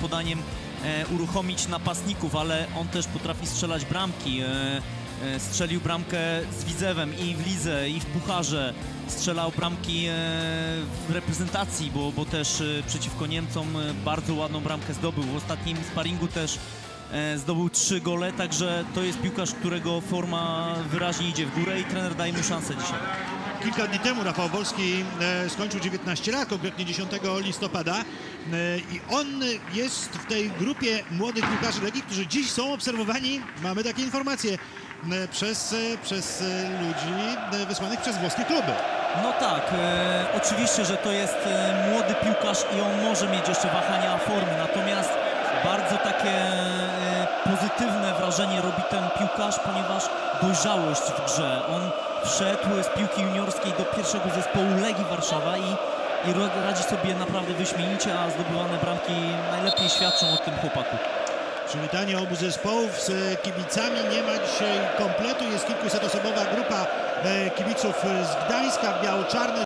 podaniem e, uruchomić napastników, ale on też potrafi strzelać bramki. E, e, strzelił bramkę z Widzewem i w Lidze, i w Pucharze. Strzelał bramki e, w reprezentacji, bo, bo też e, przeciwko Niemcom bardzo ładną bramkę zdobył. W ostatnim sparingu też zdobył trzy gole, także to jest piłkarz, którego forma wyraźnie idzie w górę i trener daje mu szansę dzisiaj. Kilka dni temu Rafał Wolski e, skończył 19 lat, konkretnie 10 listopada e, i on jest w tej grupie młodych piłkarzy Legii, którzy dziś są obserwowani, mamy takie informacje, e, przez, przez ludzi wysłanych przez włoskie kluby. No tak, e, oczywiście, że to jest młody piłkarz i on może mieć jeszcze wahania formy, natomiast bardzo takie pozytywne wrażenie robi ten piłkarz, ponieważ dojrzałość w grze. On wszedł z piłki juniorskiej do pierwszego zespołu Legii Warszawa i, i radzi sobie naprawdę wyśmienicie, a zdobywane bramki najlepiej świadczą o tym chłopaku. Przywitanie obu zespołów z kibicami. Nie ma dzisiaj kompletu. Jest kilkusetosobowa grupa e, kibiców z Gdańska w biało-czarnej.